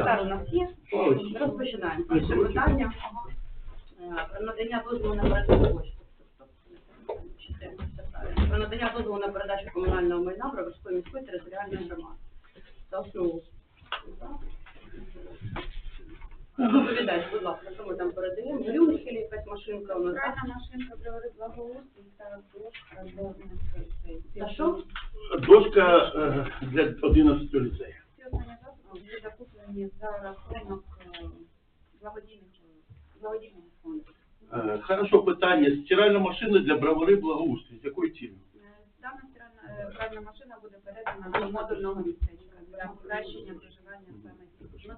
Коментар у нас є. Розпочинаємо. Перше питання. Е, Про надання дозволу на передачу. Про надання дозволу на передачу комунального майна Броварської міської територіальної громади. За основу. Доповідач, будь ласка, що ми там передаємо? Люмські якась машинка у нас. так? Пральна машинка приварить благоустрій та дошка до Та що? дошка е, для 11 ліцею. Були закуплені за рахунок е, благодійних благодійного фонду. Е, Хорошо, питання. Стиральна машина для бровари благоустрій. З якою цілею? Е, Дана стиральна е, машина буде передана до модульного містечка для покращення проживання саме внутрішньо.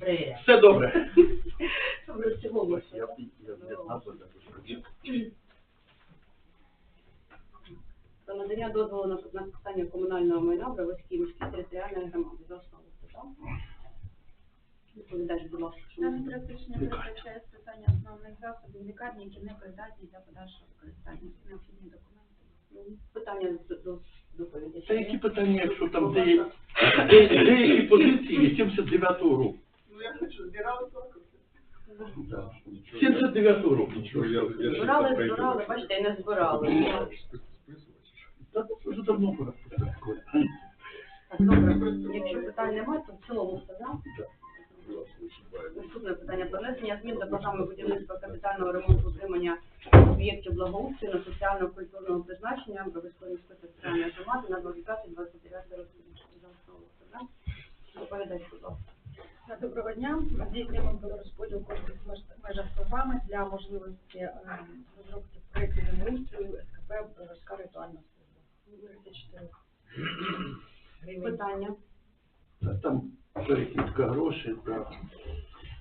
Привіт. Все добре. Щоб ви так? Про надання дозволу на списання комунального майна в Броварській міській територіальної громади. За основу. це будь ласка. що ми- практично передбачає списання основних засобів лікарні, які не придатні для подальшого використання. Всі необхідні документи. Питання до, до доповідача. Та які питання, якщо там де, де, деякі позиції 79-го року? Ну, я хочу, збирали 40 79-го року. Збирали, збирали, бачите, і не збирали. Та це вже давно пора. Добре. Якщо питань немає, то в цілому все, так? Наступне питання про внесення змін до програми будівництва капітального ремонту утримання об'єктів благоустрою на соціально-культурного призначення Броварської міської територіальної громади на 25-29 роки. За основу, так? Доповідач, будь ласка. Доброго дня. Здійснюємо розподіл коштів в межах програми для можливості е, розробки проєктів землеустрою СКП Броварська ритуальна служба. 34 гривень. Питання. Та Там перекидка грошей. Так.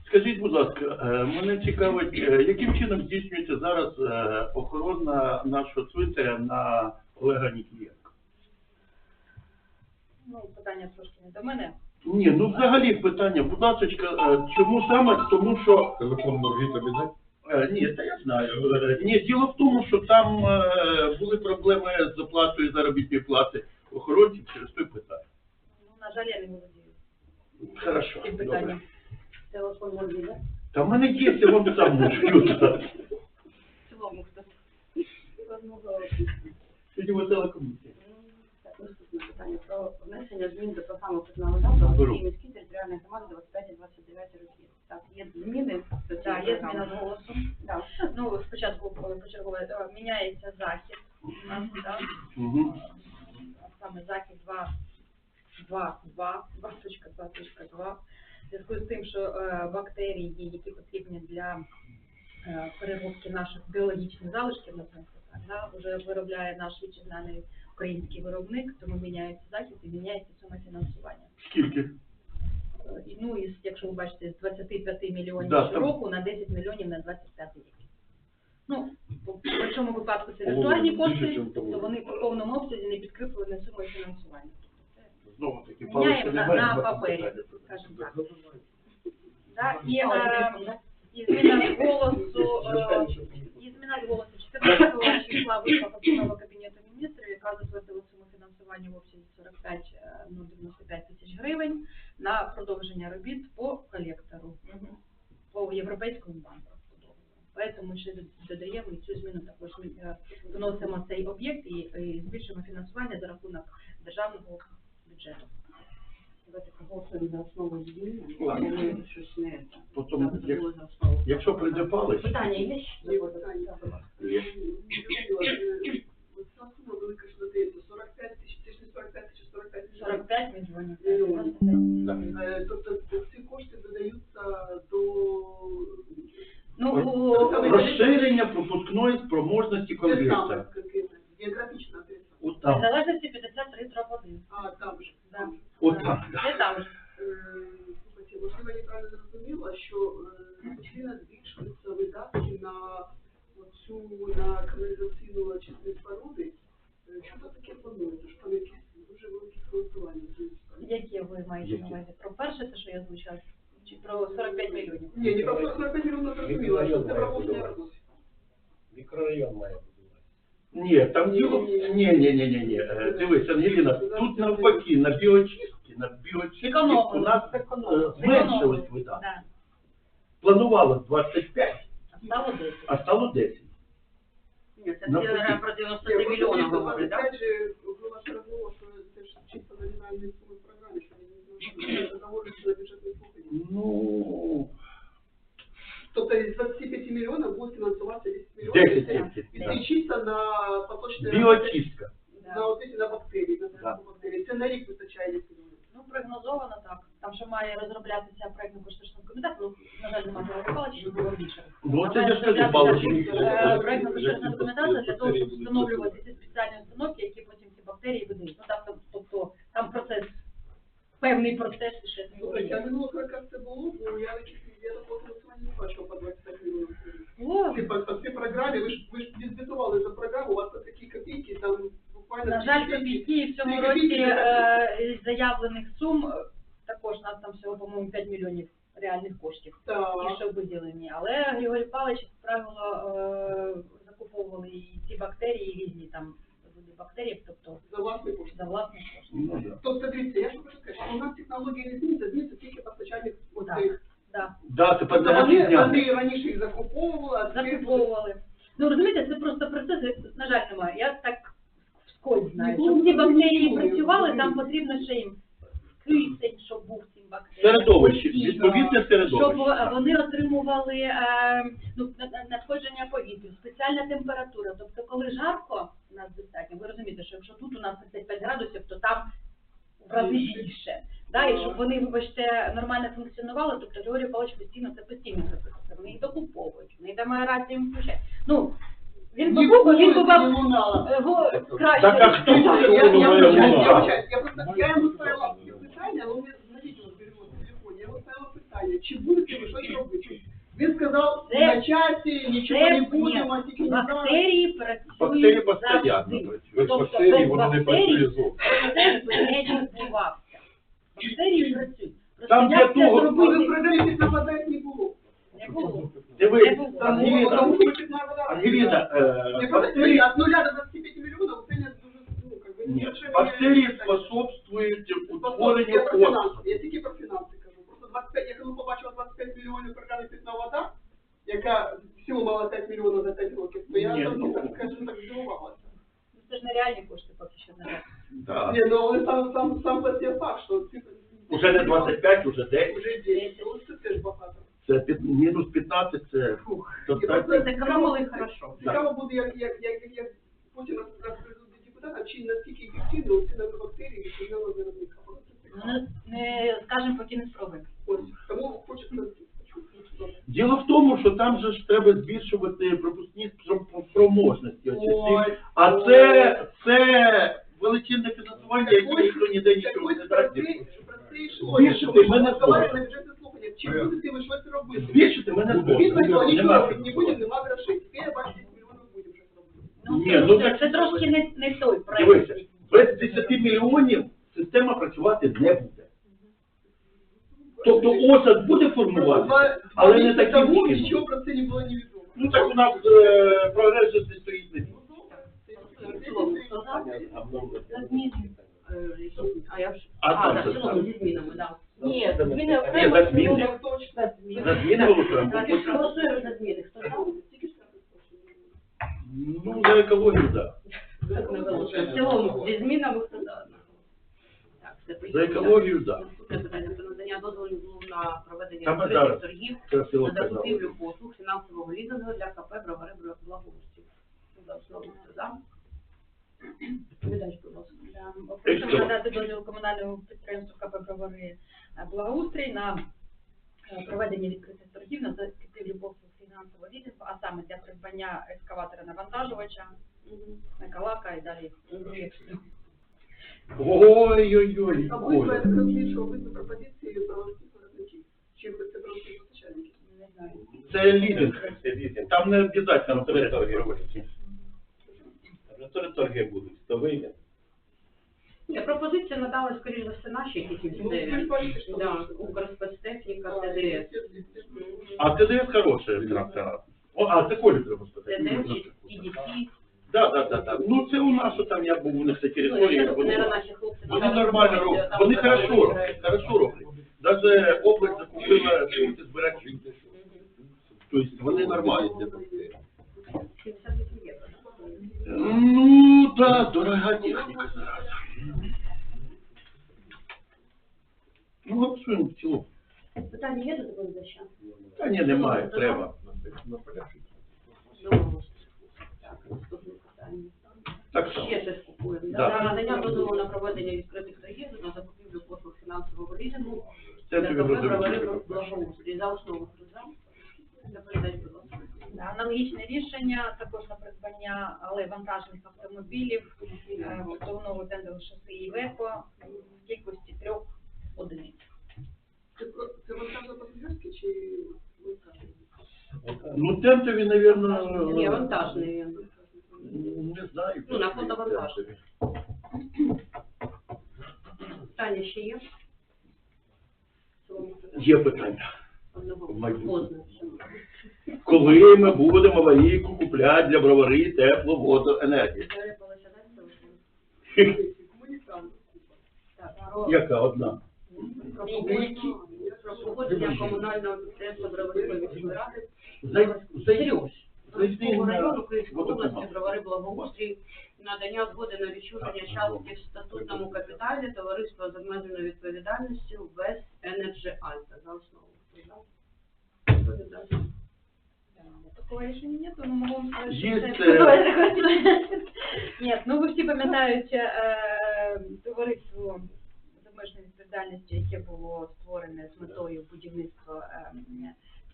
Скажіть, будь ласка, е, мене цікавить, е, яким чином здійснюється зараз е, охорона нашого цвинтаря на Олега Нікієнка? Ну, питання трошки не до мене. Ні, ну взагалі питання, будь ласка, чому саме? Тому що Телефон Маргіт обіцяв? Е, Ні, та я знаю. Ні, діло в тому, що там е, були проблеми з оплатою заробітної плати охоронців через той питання. Ну, на жаль, я не володію Хорошо, цим добре. питанням. Телефон мобіль, так? Та в мене є, я вам сам можу. В цілому хто? Сьогодні весела комісія. Так, про внесення змін до програми питного в міській територіальної громади 25-29 років. Так, є зміни Так, є зміна з голосу. Так. Ну, спочатку е, почергове е, міняється захід у нас, так? Угу. Саме захід 2, 2, 2, 2.2.2. В зв'язку з тим, що е, бактерії, які потрібні для е, переробки наших біологічних залишків, наприклад, да, вже виробляє наш вітчизняний український виробник, тому міняється захід і міняється сума фінансування. Скільки? Е, і, Ну, і якщо ви бачите, з 25 мільйонів Да, там- щороку на 10 мільйонів на 25 рік. Ну, в цьому випадку це віртуальні більше, кошти, чим то вони по повному обсязі не підкріплені сумою фінансування. Знову таки, Міняємо на, на папері, скажімо так. Да, і, е, так? і зміна голосу, е, і зміна голосу 14 числа вийшла постанова Кабінету міністрів, яка затвердила суму фінансування в обсязі 45, е, ну, 95 тисяч гривень на продовження робіт по колектору, по Європейському банку. Поэтому ще додаємо і цю зміну також ми е, вносимо цей об'єкт і, і збільшуємо фінансування за рахунок державного бюджету. Давайте проголосуємо за основу змін. Ладно. Щось не. Потім, Так, як- за основу. Якщо прийде Питання є? Є є. Оця сума велика, що додається, 45 тисяч, це ж не 45 тисяч, 45 тисяч. 45 мільйонів. Мільйонів. Е, Тобто ці кошти додаються до... Ну, Розширення пропускної спроможності Те саме, конвертера. какими? Географічна адреса. От в там. залежності 53 дроб 1. А, там же. Да. там же. От там. Це там ж. Е, Слухайте, можливо, я правильно зрозуміла, що е, постійно збільшуються видатки на оцю, на каналізаційну очисні споруди. Е, Що ви таке плануєте? Що там якісь дуже великі фінансування? Які ви маєте на увазі? Про перше, те, що я озвучила, чи про 45 мільйонів? Ні, не про 45 мільйонів зрозуміла, що це про кожне роботи. Мікрорайон має будувати. Ні, там діло, ні, ні, ні, ні, ні. Е, Дивись, Ангеліна, тут навпаки, на біочистки, на біочистки Економили. у нас е, зменшились видатки. Да. Планувалось 25, А Стало 10. а стало 10. Ні, це Навпаки. всі про 93 мільйони говорить, так? Опять же, була ж розмова, що це ж чисто номінальний суми в програмі, що вони не договорюються на бюджетний слухання. Ну, Тобто із 25 мільйонів буде фінансуватися 10 мільйонів. 10 і тільки, це да. чисто на поточні Біочистка. на от ці на бактерії, на Да. зв'язку. Це на рік вистачає 10 мільйонів. Ну, прогнозовано так. Там ще має розроблятися проєктно-кошторисний комітет, ну, на жаль, немає Павловича, щоб було більше. Ну, це ж кажу, розроблятися, балочки. е, Проєктно-кошторисна документація для того, щоб встановлювати ці спеціальні установки, які потім ці бактерії видають. Ну, там, тобто, там процес, певний процес ще Слухайте, а минулого року це було, бо я таких я такого фінансування не бачила по 25 мільйонів. О, Ти по, по цій програмі, ви ж ви ж відзвітували за програму, у вас по такі копійки, там буквально... На жаль, копійки в цьому році е, заявлених сум е, також нас там всього, по-моєму, 5 мільйонів реальних коштів. Ті, Так. що виділені. Але Григорій Павлович, як правило, е, закуповували і ці бактерії, і різні там види бактерій, тобто За власний кошт. за власні кошти. Ну, да. Тобто, дивіться, я ж хочу сказати, що у нас технології не змінюються, змінюється тільки постачальник Так. цих. Да, Да, це Тобто Вони, дня. вони раніше їх закуповували, а тепер... закуповували. Ну розумієте, це просто процес, на жаль, немає. Я так вскользь знаю. Ніколи Щоб ці бактерії працювали, там потрібно ще їм кисень, щоб був цим бактеріям. Середовище, відповідне щоб середовище. е, вони отримували е, ну, на- на- надходження повітря, спеціальна температура. Тобто, коли жарко у нас достатньо, ви розумієте, що якщо тут у нас 35 градусів, то там в рази більше. Да, і щоб вони, вибачте, нормально функціонували, тобто Георгій Павлович постійно це постійно записує. Вони їх докуповують, вони там аерацію їм включають. Ну, він покупав, він ні лунала. е, краще. Так, а хто Я, це я, я, думає, я, луна? я, вибачаюсь, я просто, я йому ставила питання, але його перевод в телефоні, я йому ставила питання, чи будете ви щось робити? Він сказав, Це- на часі, нічого Це не ні. будемо, тільки не зараз. Бактерії працюють Бактерії постійно завжди. працюють. Тобто бактерій без воно не бактерій працює зовсім. процес би не відбувався. Бактерії працюють. Там це того- Але програмі нападать не було. не було. Дивись, Ангеліна, е, просто бактерії, от нуля до 25 миллионов, це не дуже, ну, как бы, ні, небольшое бактерії способствують утворенню Я про я тільки про фінанси кажу. Просто 25, я коли побачила 25 мільйонів програми «Питна вода», яка всього мала 5 мільйонів за 5 років, то я трохи, ну. так здивувалася. Ну, Це ж нереальні кошти поки що не так. Да. Ні, ну але сам, сам, сам по себе факт, що цифри... Уже не 25, уже 10. Уже 10, ну це теж багато. Це під- мінус 15, це Фух. так. просто Зекономили хорошо. Цікаво буде, як, як, як, як потім роз- розповідуть депутатам, чи наскільки ефективно ці нанобактерії відповідали виробника. Просто це Ну, не, не скажемо, поки не спробуємо. Ось, тому хочеться. Діло в тому, що там же ж треба збільшувати пропускні спро- спроможності. А це, це величезне фінансування, яке ніхто ніде нічого не йшло. Збільшити ми мене слово. бюджетне слухання, чи будете ви щось робити? Збільшити мене згодом. Він нічого робити не будемо, нема грошей. Тепер я бачу, 10 мільйонів будемо щось робити. Ну, Ні, це, ну, так- це трошки не, не той Дивися, без 10 мільйонів система працювати не буде. Тобто осад буде формуватися, але не таким чином. нічого про це не було невідомо. Ну так у нас е, прогрес стоїть на місці. В цілому, хто за? За зміни. Е, А я ж... А, А, так, так, в цілому зі змінами, так. Ні, зміни окремо. за зміни. зміни Точно. За зміни голосуємо. Так, Потім- Голосуємо за зміни. Хто за? Тільки ж Ну, за екологію, так. Так, не вилучено. В цілому зі змінами хто за? Так, все, За екологію, так. Наступне питання про надання дозволів на проведення відкритих зараз. торгів Це на закупівлю послуг фінансового лізингу для КП Бровари Благоустрів. За основу хто за? Відповідач, будь ласка. Просимо надати дозвіл комунальному підприємству КП «Бровари е, Благоустрій на е, проведення відкритих торгів на закупівлю послуг фінансового лізингу, а саме для придбання ескаватора навантажувача, накалака і далі. Ой-ой-ой. А ви Оля. знаєте, розумієте, що ви пропозиції проводити виробників? Чи це проводити постачальників? Не знаю. Це лізинг. Там не обов'язково Три торги. Проводити. Три торги будуть. То вийде. Ні, пропозиція надали, скоріш за все, наші якісь Ну, що Да, Укрспецтехніка, ТДС. А ТДС хороше трактора. О, а це Колі треба спитати. ТДС, EDC, Да, да, да, да. Ну це у нас що там я був у них на території. Ну, Вони, вони нормально роблять. Вони хорошо роблять, хорошо роблять. Даже область закупила збирачів. Тобто вони нормальні. 78 євро. да? Ну, да, дорога техніка зараз. Ну, голосуємо в цілому. Питання є до доповідача? Та ні, немає, треба. Так, наступне питання. Так само. Ще щось купуємо. Да. Да. Надання дозволу на проведення відкритих торгів на закупівлю послуг фінансового лізингу Це тобі розумію. «Бровари благоустрій». За основу? Доповідач, будь ласка. Да, Аналогічне рішення також на придбання але вантажних автомобілів е, готовного тендеру шоси Івеко в кількості трьох одиниць. Це Це вантажно пасажирське чи вантажне? Ну, тентові, навірно, Ні, вантажний. не знаю. Ну, на фото вантаж. Питання ще є? Є питання. Одного поздно. Коли ми будемо аварійку купляти для бровари теплу воду про- Яка одна? комунального підприємства міської ради Зай- зай- Київського району Київської області Бровари Благоустрій надання згоди на відчуження частки в статутному капіталі товариства з обмеженою відповідальністю West Energy Alta за основу. Такого рішення нет, но могу вам сказать, це- Ні, ну ви всі пам'ятаєте е, товариство з обмеженою відповідальністю, яке було створене з метою будівництва е,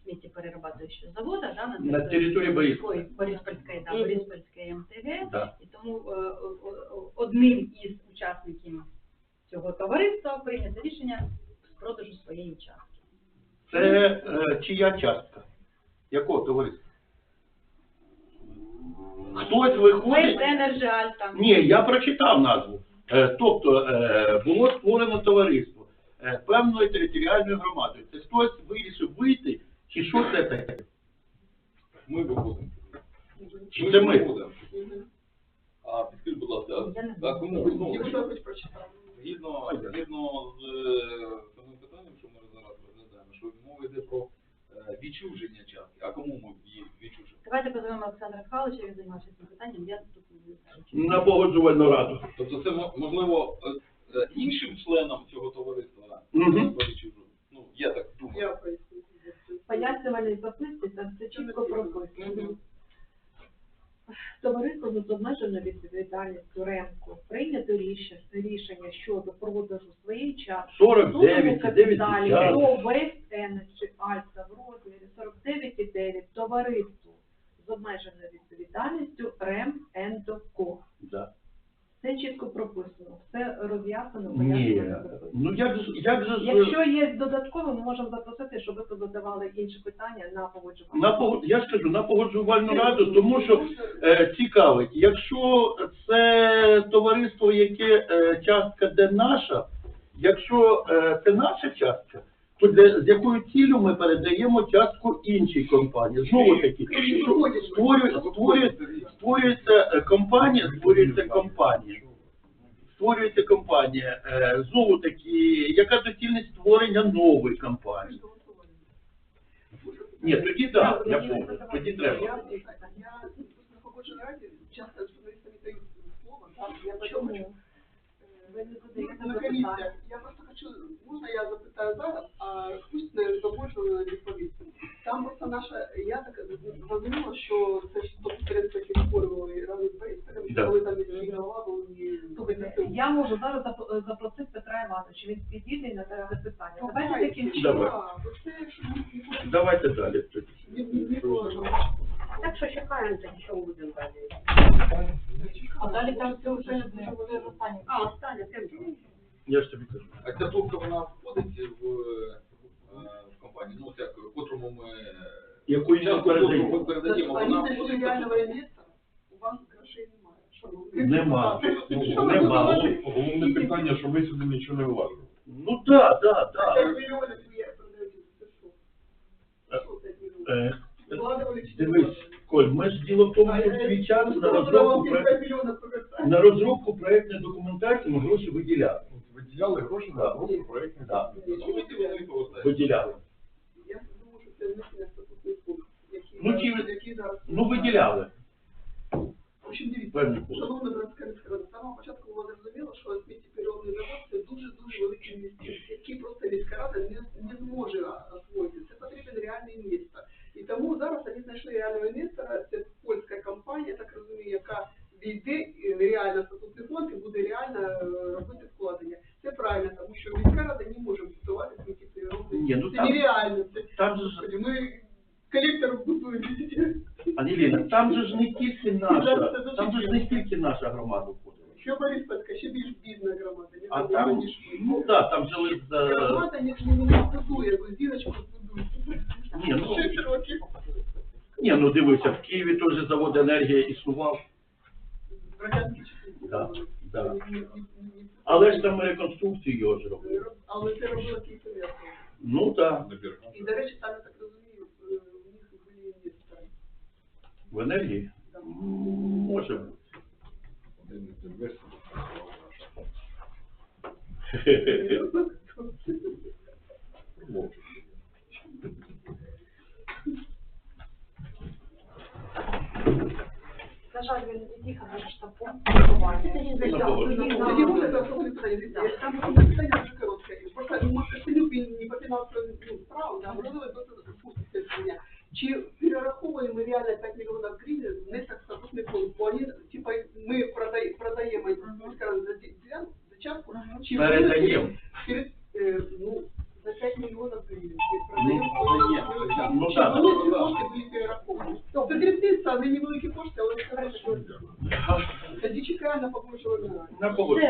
сміттєперерабатуючого заводу, да, На території Бориспільської. Бориспільської, да, Мгм. МТГ. Да. І тому е, одним із учасників цього товариства прийнято рішення з продажу своєї частки. Це е, чия частка? Якого товариства? Хтось виходить. Ні, я прочитав назву. Е, Тобто е, було створено товариство е, певною територіальною громадою. Це хтось вирішив вийти, чи що це таке? Ми виходимо. Чи це ми? виходимо. А підкажіть, будь ласка, а кому хоч згідно, згідно з е, самим питанням, що ми зараз розглядаємо, що мова йде про відчуження частки. А кому ми її відчужимо? Давайте позовемо Олександра Михайловича, він займався цим питанням, я тут. На погоджувальну раду. Тобто це мо- можливо е, е, іншим членам цього товариства відчуження? Ну, я так думаю. Я записки, там все чітко прописано. Товариство з обмеженою відповідальністю РЕМКО прийнято рішення, рішення щодо продажу своєї частки 49, в 9 капіталі до West Energy в розмірі 49,9 товариству з обмеженою відповідальністю РЕМ Ендоко. Да. Це чітко прописано, все роз'яснено, Ні, пояснено. ну як же, як же Якщо є додатково, ми можемо запросити, щоб ви позадавали інші питання на погоджування. на погод- я ж кажу, на погоджувальну раду, тому що е, цікавить, якщо це товариство, яке е, частка де наша, якщо е, це наша частка, то для, з якою цілею ми передаємо частку іншій компанії? Знову таки, створює, створює, створюється е, компанія, створюється компанія. Створюється компанія. Е, знову таки, яка доцільність створення нової компанії? Ні, тоді так, я помню, тоді треба. Я, часто з журналістами дають слово, я Чому? Ви не задаєте запитання. Я просто хочу, можна я запитаю зараз, а пусть не замовлено відповість. Там просто наша, я так зрозуміла, що це ж яке створювали разом з Бейстером, що коли там голова був і... Я можу зараз запросити Петра Івановича, він підійде і надасть запитання. Ну, Давайте давай. закінчимо. Це Давайте далі. Так що чекаємо, що будемо далі. А далі там це вже не останнє. А, останнє, тим. Я ж тобі кажу. А ця трубка вона входить в, е, в компанію, ну як, котрому ми Яку ми передаємо? ми вона входить в реального інвестора, у вас грошей немає. Що ви? Нема. Що ви Нема. Головне питання, що ми сюди нічого не влажимо. Ну так, так, П'ять так. мільйонів є продають. Це що? Що п'ять мільйонів? Е, Вкладували чи не Дивись, вкладували? Коль, ми ж діло в тому, що свій час на розробку, про- на розробку проектної документації ми гроші виділяли. Виділяли гроші на розробку проєктних Да. Ну, вони повертаєте. Виділяли. Я думаю, що це внесення статутний пункт, який Ну, зараз- який зараз. Ну, виділяли. В общем, дивіться, Певні кошти. шановна братська міська з самого початку було зрозуміло, що сміттєпереробний завод це дуже-дуже великі інвестиції, які просто міська рада не, не зможе освоїти. Це потрібен реальний інвестор. І тому зараз вони знайшли реального інвестора, це польська компанія, так розумію, яка війде реально в статутний фонд і буде реально е, робити вкладення. Це правильно, тому що міська рада не може будувати сміттєпереробний. Ні, ну це там- нереально. Це, Там же ж, Господи, ми колектор будуємо. Аніліна, там же ж не тільки наша, там же ж не тільки наша громада входила. Що Бориспільська, ще більш бідна громада. не А там, ніж ми. ну да, там жили за... Громада не, не, не будує, бо зіночку будує. Ні, ну, років. ні, ну дивися, в Києві теж завод енергія існував. Да, да. Але ж там реконструкцію його ж робили. Але це робила Київська Ну так, І, до речі, там, я так розумію, у них були інвестори. в енергії. Може бути. Один 他不。对，